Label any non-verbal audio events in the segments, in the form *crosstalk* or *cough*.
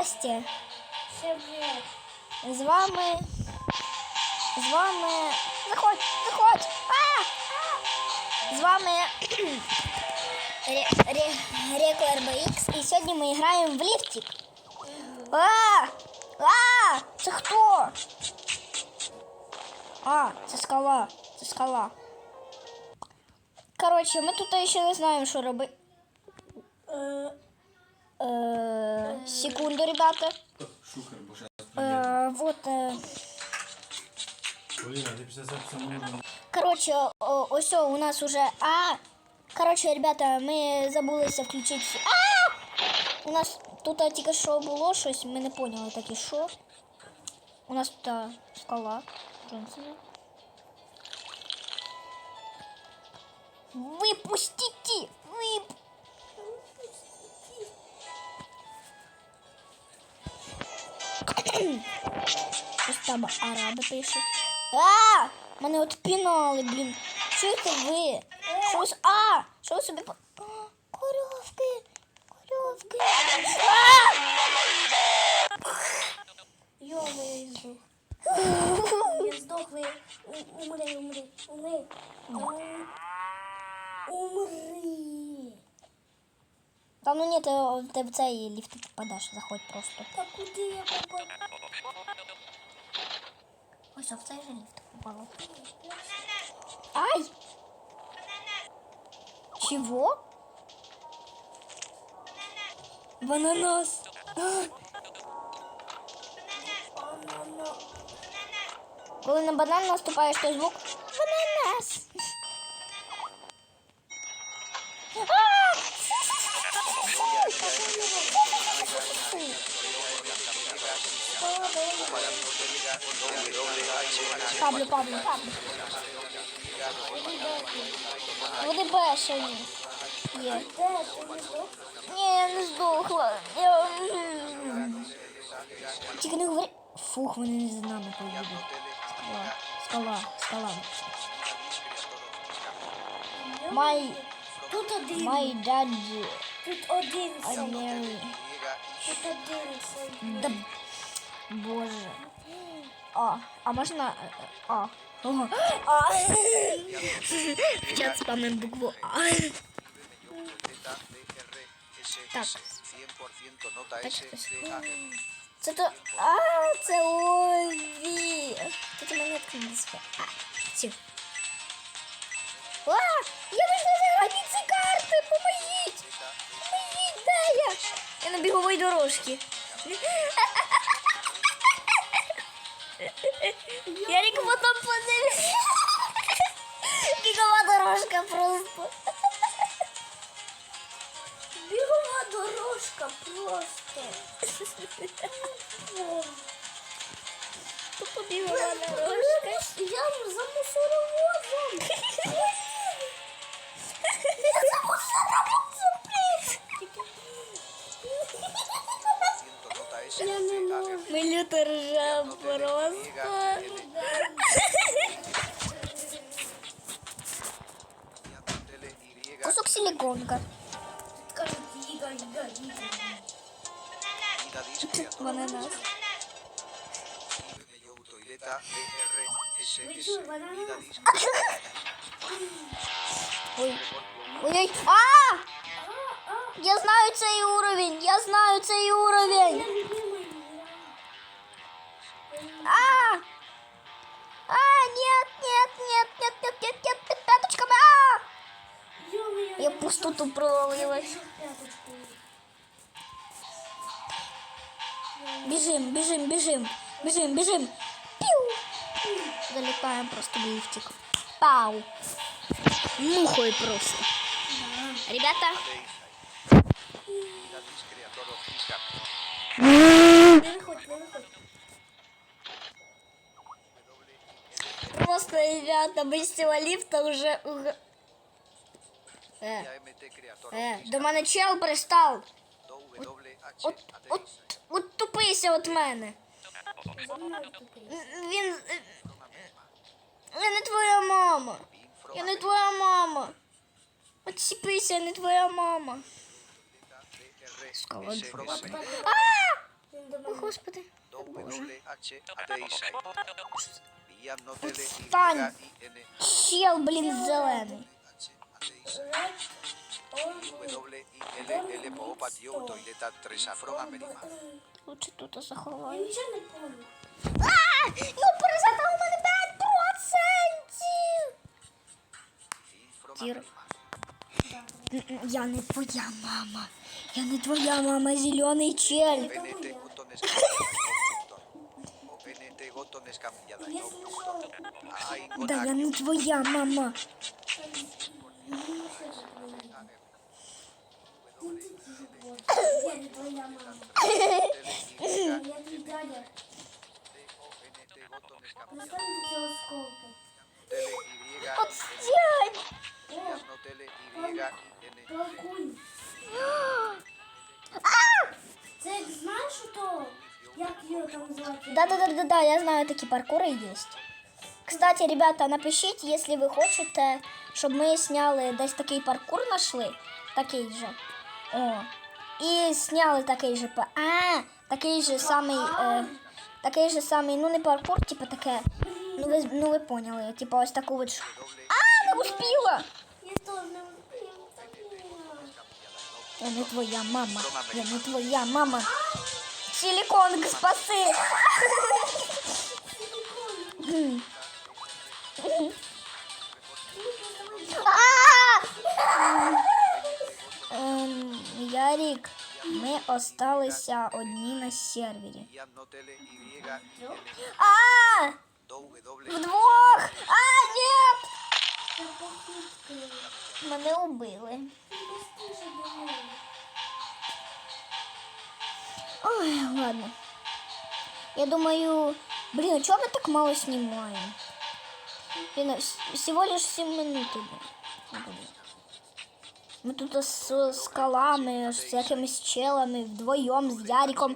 Здрасте. З вами. З вами. Заходь, заходь. А! З вами Ре- Ре- Реко RBX. І сьогодні ми граємо в ліфтик. А! А! Це хто? А, це скала. Це скала. Коротше, ми тут ще не знаємо, що робити. Э, секунду, ребята. Шухер, боже, э, вот. Э, короче, о, все, у нас уже. А, короче, ребята, мы забулися включить. А! У нас тут тільки що було щось, мы не поняли так і що. У нас тут а, скала Джонсона. Выпустите! там араби пишуть. А! Мене от пінали, блін. Що це ви? Щось. А! Що ви собі по. А, Коровки! Коровки! А! Йома, я здох. Я здох, ви. У- Умри, умри, умри. Ум- Умри. Та ну ні, ти, ти в цей ліфт не попадеш, заходь просто. Та куди я попав? Ось а в цей же ліфт попала. Ай! Чего? Бананас. А! Банана. Коли на банан наступаєш, то звук бананас. Паблю, Паблю, Паблю. Вони бешені. Є. Де ти не здох? Ні, я не здохла. Я... Тільки не говори. Фух, вони не за нами поїдуть. Скала, скала, скала. My, Тут один. my dad, Тут один I сам. marry. Тут один сам. Да, боже. А, а можна... А. Ого. А. В чат спамим букву А. Так. Це то... А, це Ові. Тут монетка не спе. А, цю. А, я вийшла за границі карти, помогіть. Помогіть, де я? Я на біговій дорожці. Ярик потом подивись. Бігова дорожка просто. Бігова дорожка просто. О, Тупо бігова дорожка. Я за мусоровозом. *laughs* Я за мусоровозом, Мы люто ржем просто. Кусок силиконка. Бананас. Ой. Ой-ой. А! Я знаю цей уровень. Я знаю цей уровень. А! А, нет, нет, нет, нет, нет, нет, нет, нет, пяточками. А! Я пустоту провалилась. Бежим, бежим, бежим, бежим, бежим. Пиу. Залетаем просто в лифтик. Пау. Мухой просто. Ребята, Не виходь, не виходь. просто, ребята, без цього лифта уже... уг- Е, е, до мене чел пристав. От, от, от тупися от мене. Він... Я не твоя мама. Я не твоя мама. Отсіпися, я не твоя мама. Скаланфорс. О, господи. Боже. Чел, блин, зеленый. Лучше тут заховаю. А! Ну перезадав мене 5 процентів. Я не твоя мама. Я не твоя мама, зелений чель. Да, я не твоя мама. Отстань! Piano tele Y N Толкуй. Це як знаєш, що як його там звати? Да-да-да-да-да, я знаю, такі паркури є. Кстати, ребята, напишіть, якщо ви хочете, щоб ми сняли десь такий паркур нашли, такий же. О. І сняли такий же па- А, такий же самий. Е, такий же самий, ну не паркур, типу таке. Ну ви, ну ви поняли, типу ось таку от. ш- А, не успіла! Я теж не встиг. Я не твоя мама. Я не твоя мама. Силиконг, спаси! А! Ем, Ярік, ми осталися одні на сервері. Piano tele Y N А! W Вдвох! Мене убили. Ой, ладно. Я думаю, блин, чего мы так мало снимаем? Блин, всего лишь 7 минут Мы тут с скалами, з якимись челами, вдвоєм, з Яриком.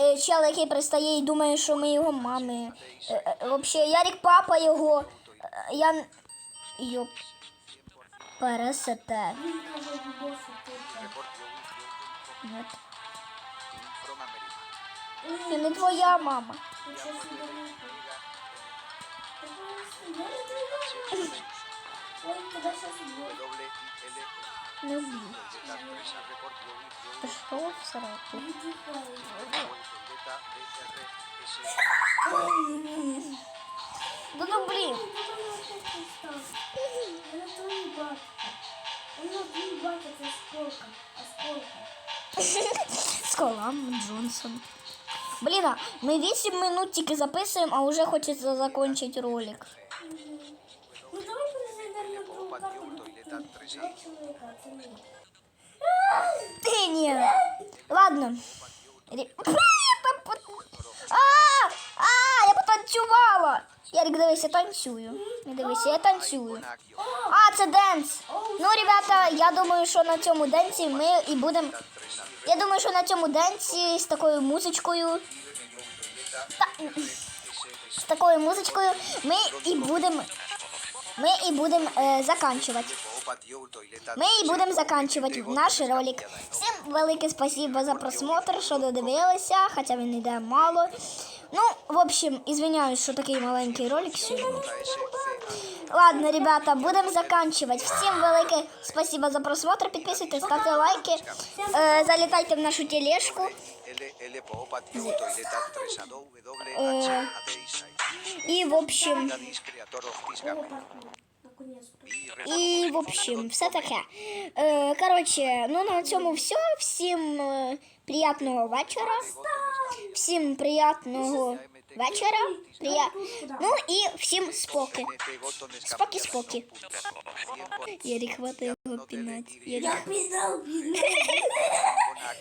Е, Чел, який пристає і думає, що ми його мами. Е, е, Вообще, Ярик папа його. Я... н- Йоп. Пересете. Він каже, бабусю, тут. Нет. from America. Я не твоя мама. Тут щось недалеко. Я не твоя мама. Ой, тебе щось буде. W I L Не вб'ю. toileta tres report yo Пішов в сраку. Віддихай. toileta DR S Да ну блін. Вона твої батька. Вона твій батько, це сколка. Осколка. Скалам Джонсон. Блін, а ми 8 минут тільки записуємо, а вже хочеться закінчити ролик. Ну давай перезайдемо на другу карту. toileta tres *laughs* Ярик, дивись, я танцюю. Не дивись, я танцюю. А, це денс. Ну, ребята, я думаю, що на цьому денсі ми і будемо. Я думаю, що на цьому денсі з такою музичкою. Та- З такою музичкою ми і будемо. Ми і будемо е, заканчувати. Ми і будемо заканчувати наш ролик. Всім велике спасибо за просмотр, що додивилися, хоча він йде мало. Ну, в общем, извиняюсь, що такий маленький ролик сьогодні. Ладно, ребята, будемо заканчувати. Всім велике спасибо за просмотр. Підписуйтесь, ставте лайки. Е, залітайте в нашу тележку. L L по patio toileta tres a W H A T I І, в общем, Dadis creator of this game. Наконец-то. І, в общем, все таке. Е, коротше, ну на цьому все. Всім е, приятного вечора. Всім приятного вечора. Прия... Ну і всім споки. NT botones Споки, cambiados. споки. 100%. Ярик, хватає його пінати. Ярик. Я пізнав, пізнав. *laughs*Con